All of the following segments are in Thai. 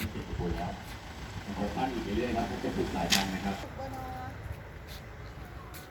ที่ติดตัวแล้วนะครันอีกเรื่อยๆครับจะฝึกสายพันนะครับ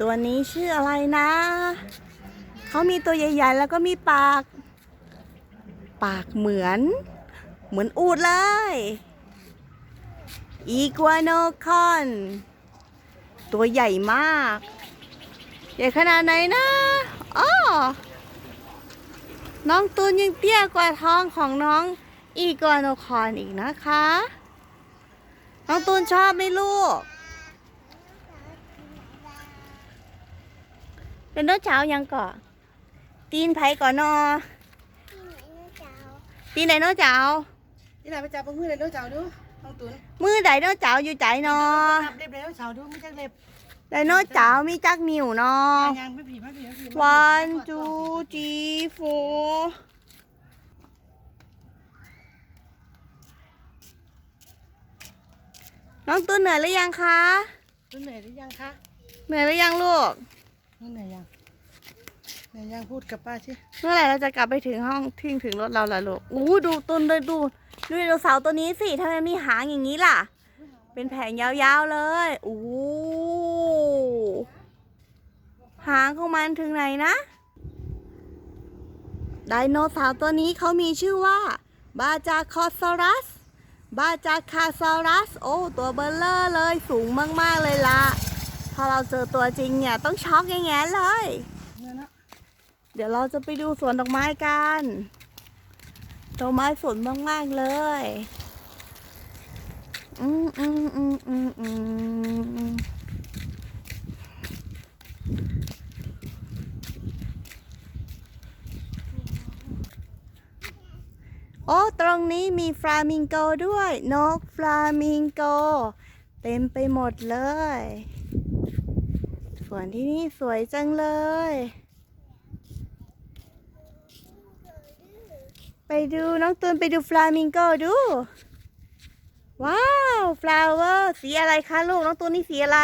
ตัวนี้ชื่ออะไรนะ เขามีตัวใหญ่ๆ แล้วก็มีปาก ปากเหมือน เหมือนอูดเลย อีกัวโนคอน ตัวใหญ่มาก ใหญ่ขนาดไหนนะอ้อน้องตูนยังเตี้ยกว่าท้องของน้อง อีกัวโนคอนอีกนะคะ น้องตูนชอบไหมลูก เป็นรถเช้ายังก่อตีนไผก่อนนอตีนไหนโนเจ้านี่แหละไปจับมือเลยเด้อเจ้าดูน้องตุนมือไดโนเจ้าอยู่ใจนอจับเล็บเลยเด้อเจ้าดูไม่ใช่เล็บไดโนเจ้ามีจักนิ้วนอยังไม่ผีไม่ผีไม่ผี one two three four น้องตูนเหนื่อยหรือยังคะตุนเหนื่อยหรือยังคะ เหนื่อยหรือยังลูกตุนเหนื่อยยังเหนื่อยยังพูดกับป้าสิ เมื่อไหร่เราจะกลับไปถึงห้องทิ้งถึงรถเราล่ะลูก อู้ดูตุนเลยดูดูไดโนเสาร์ตัวนี้สิทำไมมีหางอย่างนี้ล่ะ เป็นแผงยาวๆเลยอู้หางของมันถึงไหนนะไดโนเสาร์ตัวนี้เขามีชื่อว่าบาจาคอซอรัส บาจาคาซอรัส โอ้ ตัวเบลเลอร์เลยสูงมาก ๆ เลยละพอเราเจอตัวจริงเนี่ย ต้องช็อกอย่างแงเลยเนี่ยนะเดี๋ยวเราจะไปดูสวนดอกไม้กันดอกไม้สวยมาก ๆ เลย อืมอืมอืมอืมอืม อ้ตรงนี้มีฟลามิงโกด้วย นกฟลามิงโก เต็มไปหมดเลยสวนที่นี่สวยจังเลย ไปดูน้องตูนไปดูฟลามิงโกดู ว้าวฟลาวเวอร์สีอะไรคะลูกน้องตูนนี่สีอะไร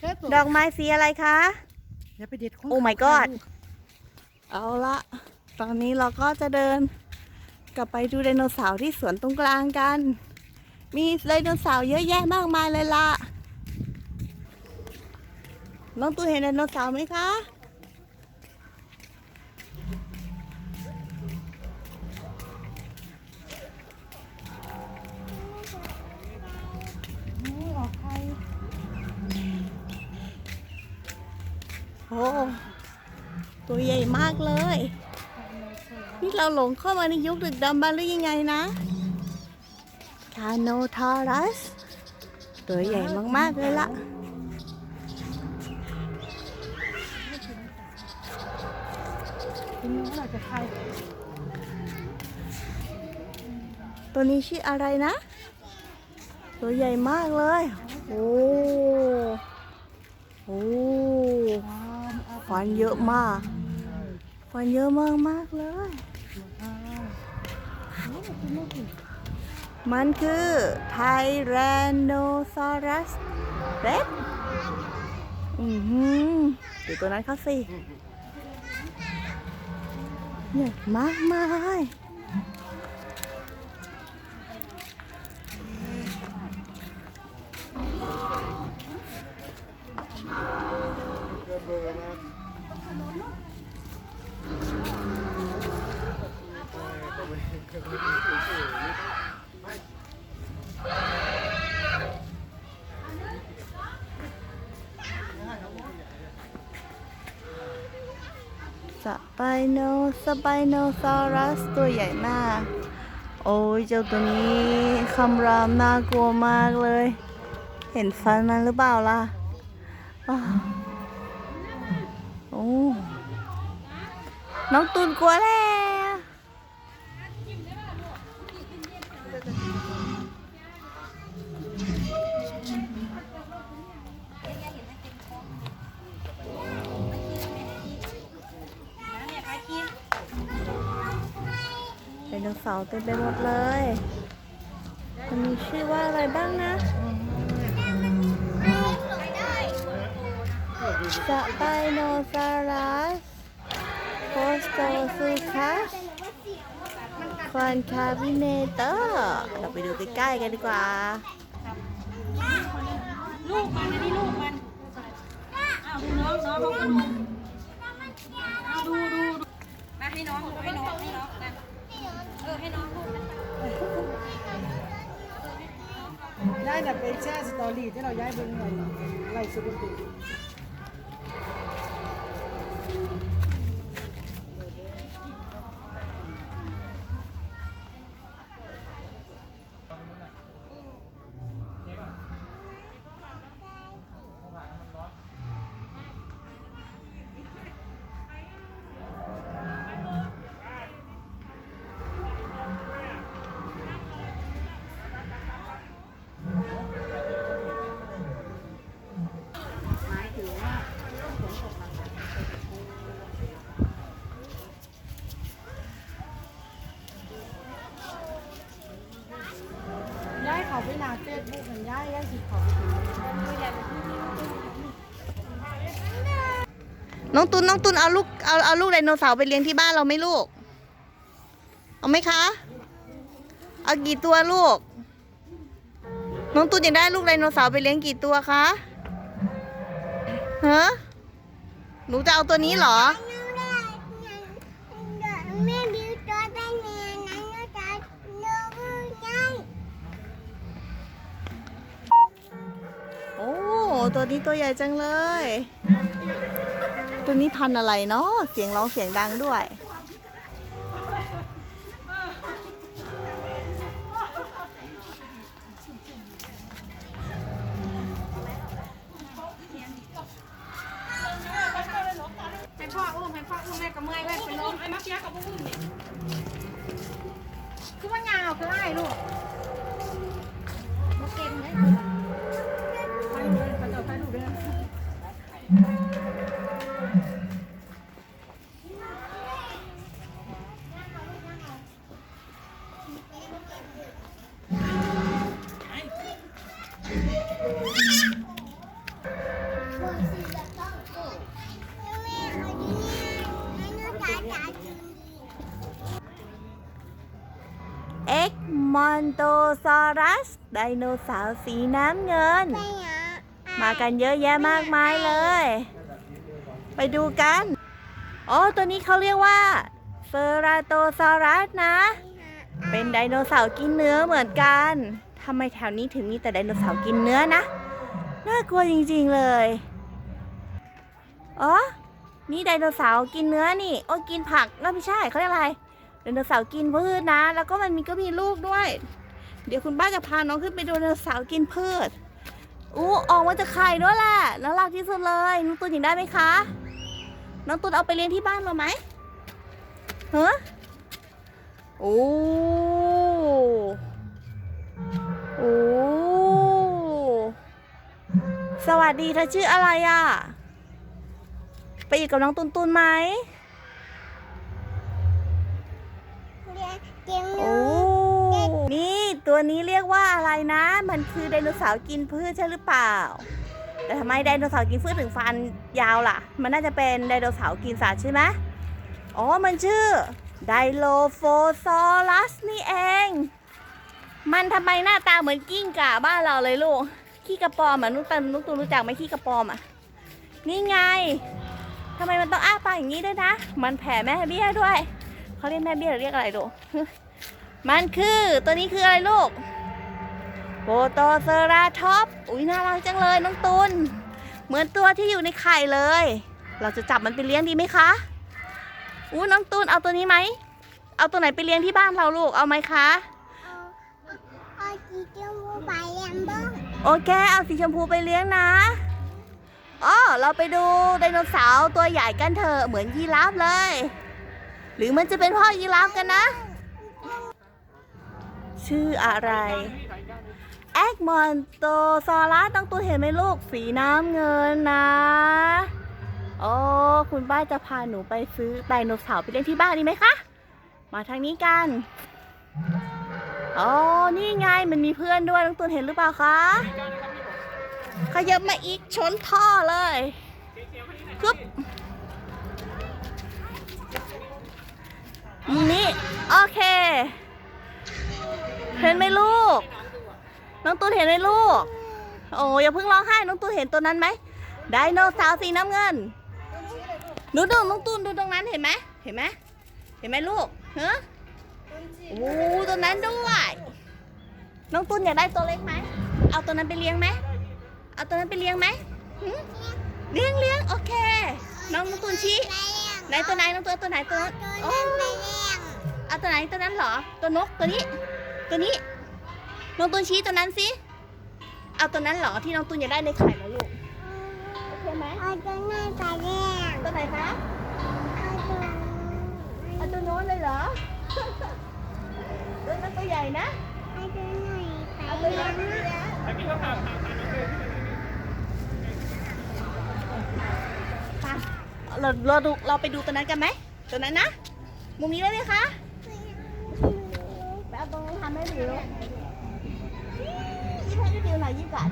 เฮ้ยดอกไม้สีอะไรคะอย่าไปเด็ดของโอ้ my god เอาละตอนนี้เราก็จะเดิน กลับไปดูไดโนเสาร์ที่สวนตรงกลางกัน มีไดโนเสาร์เยอะแยะมากมายเลยล่ะน้องตูเห็นไดโนเสาร์ไหมคะออใครโอ้ ตัวใหญ่มากเลย นี่เราหลงเข้ามาในยุคดึกดำบรรพ์หรือยังไงนะคาโนทอรัส ตัวใหญ่มาก ๆ เลยล่ะคุณน้องอาจจะตัวนี้ชื่ออะไรนะ ตัวใหญ่มากเลย โอ้โหฟันเยอะมาก ฟันเยอะมากมากเลย มันคือไทแรนโนซอรัสเรดอือหือดูตัวนั้นเขาสิเนี่ยมากมาย สไปโนสไปโนซอรัสตัวใหญ่มาก โอ้ยเจ้าตัวนี้คำรามน่ากลัวมากเลย เห็นฟันมันหรือเปล่าล่ะโอ้น้องตูนกลัวแล้ว โนเสาร์เต็มไปหมดเลย มันมีชื่อว่าอะไรบ้างนะ สไปโนซารัสโพสโตซูคัสฟอนคาบิเนเตอร์ เราไปดูใกล้ๆกันดีกว่า ลูกมันนนี้ลูกมันอ้าวน้องน้อง น่ะไปแช่สตอรี่ที่เราย้ายเบิ่งหน่อยไล่สุดติ น้องตุนน้องตุนเอาลูกเอาเอาลูกไดโนเสาร์ไปเลี้ยงที่บ้านเราไหมลูก เอาไหมคะ เอากี่ตัวลูก น้องตุนอยากได้ลูกไดโนเสาร์ไปเลี้ยงกี่ตัวคะฮะหนูจะเอาตัวนี้เหรอ นี้ตัวใหญ่จังเลย ตัวนี้พันอะไรเนาะเสียงร้องเสียงดังด้วย อนโตซอรัส ไดโนเสาร์สีน้ำเงินไปหามากันเยอะแยะมากมายเลย ไปดูกัน อ๋อ ตัวนี้เขาเรียกว่าเฟอราโตซอรัสนะ เป็นไดโนเสาร์กินเนื้อเหมือนกันทำไมแถวนี้ถึงมีแต่ไดโนเสาร์กินเนื้อนะ น่ากลัวจริงๆเลย อ๋อ นี่ไดโนเสาร์กินเนื้อนี่ โอ้กินผักก็ไม่ใช่เขาเรียกอะไร ไดโนเสาร์กินพืชนะ แล้วก็มันมีก็มีลูกด้วย เดี๋ยวคุณป้าจะพาน้องขึ้นไปดูไดโนเสาร์กินพืชอู้ออกมาจากไข่ด้วยแหละน่ารักที่สุดเลยน้องตูนอยากได้ไหมคะ น้องตูนเอาไปเลี้ยงที่บ้านเราไหมเฮ้โอ้โอ้สวัสดีเธอชื่ออะไรอะ ไปอยู่กับน้องตุนตุนไหม เรียนเตียง โอ้นี่ตัวนี้เรียกว่าอะไรนะ มันคือไดโนเสาร์กินพืชใช่หรือเปล่า แต่ทำไมไดโนเสาร์กินพืชถึงฟันยาวล่ะ มันน่าจะเป็นไดโนเสาร์กินสัตว์ใช่ไหมอ๋อ มันชื่อไดโลโฟซอรัสนี่เอง มันทำไมหน้าตาเหมือนกิ้งก่าบ้านเราเลยลูก ขี้กระปอมอะนุ๊กตันนุ๊กตูนรู้จักไหมขี้กระปอมอะ นี่ไงทำไมมันต้องอ้าปากอย่างนี้ด้วยนะ มันแผ่แม่เบี้ยด้วย เขาเรียกแม่เบี้ยหรือเรียกอะไรลูกมันคือตัวนี้คืออะไรลูกโบโตเซราทอปอุ้ยน่ารักจังเลยน้องตุนเหมือนตัวที่อยู่ในไข่เลย เราจะจับมันไปเลี้ยงดีไหมคะอู้น้องตุนเอาตัวนี้ไหม เอาตัวไหนไปเลี้ยงที่บ้านเราลูกเอาไหมคะเอาเอาจีเตียงบัวไปเรียนบ้างโอเคเอาสีชมพูไปเลี้ยงนะอ๋อเราไปดูไดโนเสาร์ตัวใหญ่กันเถอะเหมือนยีราฟเลย หรือมันจะเป็นพ่อยีราฟกันนะ ชื่ออะไร แอคมอนโตซอรัสต้องตัวเห็นไหมลูก สีน้ำเงินนะ โอ้ คุณป้าจะพาหนูไปซื้อไดโนเสาร์ไปเล่นที่บ้านดีไหมคะ มาทางนี้กันอ๋อ นี่ไง มันมีเพื่อนด้วยน้องตูนเห็นหรือเปล่าคะขยับมาอีกชนท่อเลยกึบ นี่โอเค เห็นไหมลูก น้องตูนเห็นไหมลูก โอ้อย่าเพิ่งร้องไห้น้องตูนเห็นตัวนั้นไหมไดโนเสาร์สีน้ำเงินดูดูน้องตูนดูตรงนั้นเห็นไหมเห็นไหมเห็นไหมลูกเฮ้โอ้ตัวนั้นด้วยน้องตูนอยากได้ตัวเล็กไหม เอาตัวนั้นไปเลี้ยงไหม เอาตัวนั้นไปเลี้ยงไหมเลี้ยงเลี้ยงโอเค น้องน้องตูนชี้ ไหนตัวไหนน้องตัวตัวไหนตัวนั้นโอ้เอาตัวไหนตัวนั้นเหรอ ตัวนกตัวนี้ ตัวนี้น้องตูนชี้ตัวนั้นสิเอาตัวนั้นเหรอที่น้องตูนอยากได้ในไข่เหรอลูกโอเคไหมเอาตัวหน้าไปแดงตัวไหนคะเอาตัวเอาตัวโน้นเลยเหรอตัวนั้นตัวใหญ่นะเอาตัวหน่อยไปเอาตัวแดใหญ่ง ไปเลี้ยงไป เราเราดูเราไปดูตัวนั้นกันไหมตัวนั้นนะมุมนี้ได้ไหมคะไปเอาตรงนู้นทำให้ดิวยิ้มให้ดิวหน่อยยิ้มก่อน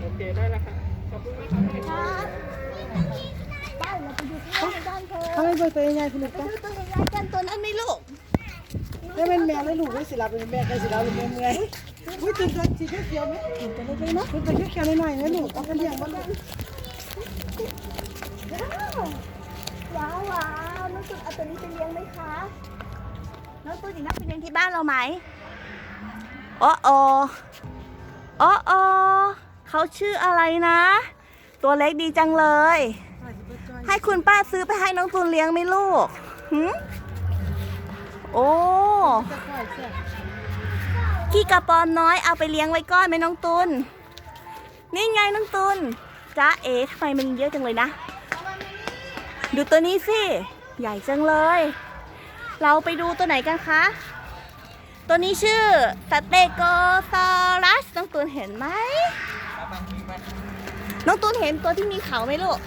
โอเคได้แล้วค่ะขอบคุณมากครับครับไปเราไปดูข้างล่างกันเถเขาอะไม่เปิดตัวยังไงคุณลูกไปดูตัวใหญ่ๆกันตัวนั้นไหม่ลูกได้เป็นแมวแล้วลูกได้สิลาเป็นแม่ได้สิลาเป็นแม่เมื่อยอุ้ยตื่นตัวสีเขียวไหมตื่นตัวเล็กๆนะตื่นตัวเขียวๆหน่อยๆนะลูกเอาไปเลี้ยงบ้าง ว้าวว้าวน้องตุ๊ดเอาตัวนี้ไปเลี้ยงไหมคะน้องตุ๊ดอยากนับไปเลี้ยงที่บ้านเราไหมโอ้โอโอ้โอเขาชื่ออะไรนะ ตัวเล็กดีจังเลย ให้คุณป้าซื้อไปให้น้องตูนเลี้ยงไหมลูกหืมโอ้ขี้กระปอมน้อยเอาไปเลี้ยงไว้ก้อนไหมน้องตุนนี่ไงน้องตุนจ้าเอ๋ทำไมมันเยอะจังเลยนะ ดูตัวนี้สิ ใหญ่จังเลย เราไปดูตัวไหนกันคะ ตัวนี้ชื่อสเตโกซอรัส น้องตูนเห็นไหม น้องตูนเห็นตัวที่มีเขาไหมลูก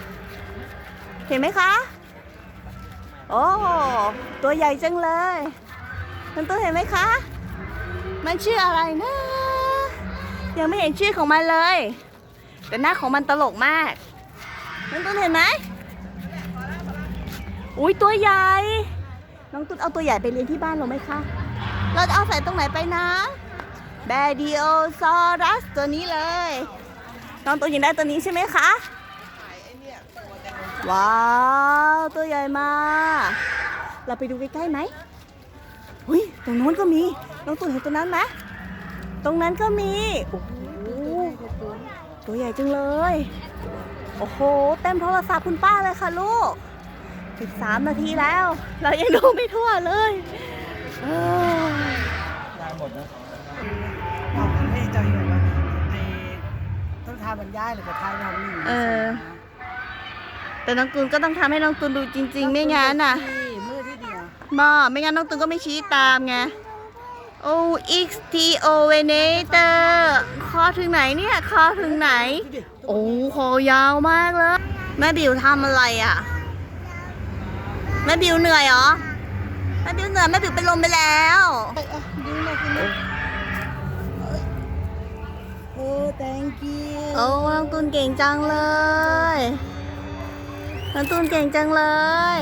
เห็นไหมคะ โอ้ ตัวใหญ่จังเลย น้องตูนเห็นไหมคะ มันชื่ออะไรนะ ยังไม่เห็นชื่อของมันเลย แต่หน้าของมันตลกมาก น้องตุนเห็นไหม อุ้ยตัวใหญ่ น้องตุนเอาตัวใหญ่ไปเลี้ยงที่บ้านเราไหมคะ เราจะเอาใส่ตรงไหนไปนะ แบดิโอซอรัสตัวนี้เลย น้องตุนยังได้ตัวนี้ใช่ไหมคะ ว้าว ตัวใหญ่มาก เราไปดูใกล้ๆไหมอุ้ยตรงนู้นก็มี น้องตุ่นเห็นตัวนั้นไหมตรงนั้นก็มีโอ้โหตัวใหญ่จังเลย โอ้โห เต็มโทรศัพท์คุณป้าเลยค่ะลูก 13 นาทีแล้ว เรายังดูไม่ทั่วเลยเอ้ยเอาไอ้เจ้าอยู่ว่าไอ้ต้องทาบรรยายหรือกับทายน้องนี่เออ แต่น้องตุนก็ต้องทำให้น้องตุนดูจริง ๆ ไม่งั้นน่ะที่มือที่เดียวมาไม่งั้นน้องตุนก็ไม่ชี้ตามไงโอ้ X T O V N A T O R คอถึงไหนเนี่ย คอถึงไหนดูดิโอ้คอยาวมากเลย แม่บิวทำอะไรอะ แม่บิวเหนื่อยเหรอแม่บิวเหนื่อยแม่บิวเป็นลมไปแล้วดูหน่อยคุณลูกโอ้ thank you โอ้น้องตุนเก่งจังเลยน้องตุนเก่งจังเลย